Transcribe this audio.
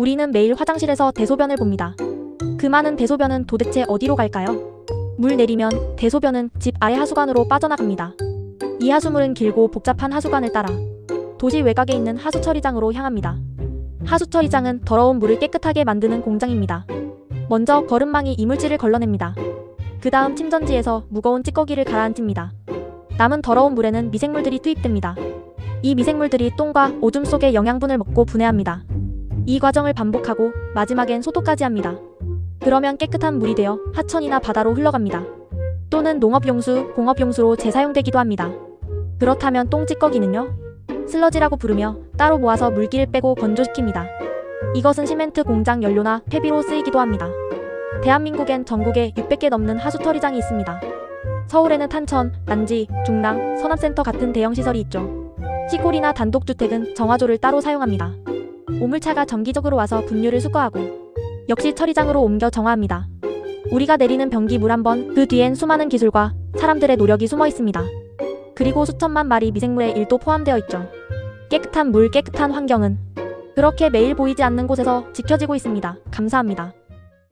우리는 매일 화장실에서 대소변을 봅니다. 그 많은 대소변은 도대체 어디로 갈까요? 물 내리면 대소변은 집 아래 하수관으로 빠져나갑니다. 이 하수물은 길고 복잡한 하수관을 따라 도시 외곽에 있는 하수처리장으로 향합니다. 하수처리장은 더러운 물을 깨끗하게 만드는 공장입니다. 먼저 거름망이 이물질을 걸러냅니다. 그 다음 침전지에서 무거운 찌꺼기를 가라앉힙니다. 남은 더러운 물에는 미생물들이 투입됩니다. 이 미생물들이 똥과 오줌 속의 영양분을 먹고 분해합니다. 이 과정을 반복하고 마지막엔 소독까지 합니다. 그러면 깨끗한 물이 되어 하천이나 바다로 흘러갑니다. 또는 농업용수, 공업용수로 재사용되기도 합니다. 그렇다면 똥찌꺼기는요? 슬러지라고 부르며 따로 모아서 물기를 빼고 건조시킵니다. 이것은 시멘트 공장 연료나 폐비로 쓰이기도 합니다. 대한민국엔 전국에 600개 넘는 하수처리장이 있습니다. 서울에는 탄천, 난지, 중랑, 서남센터 같은 대형 시설이 있죠. 시골이나 단독주택은 정화조를 따로 사용합니다. 오물차가 정기적으로 와서 분유를 수거하고 역시 처리장으로 옮겨 정화합니다. 우리가 내리는 변기 물 한 번 그 뒤엔 수많은 기술과 사람들의 노력이 숨어 있습니다. 그리고 수천만 마리 미생물의 일도 포함되어 있죠. 깨끗한 물, 깨끗한 환경은 그렇게 매일 보이지 않는 곳에서 지켜지고 있습니다. 감사합니다.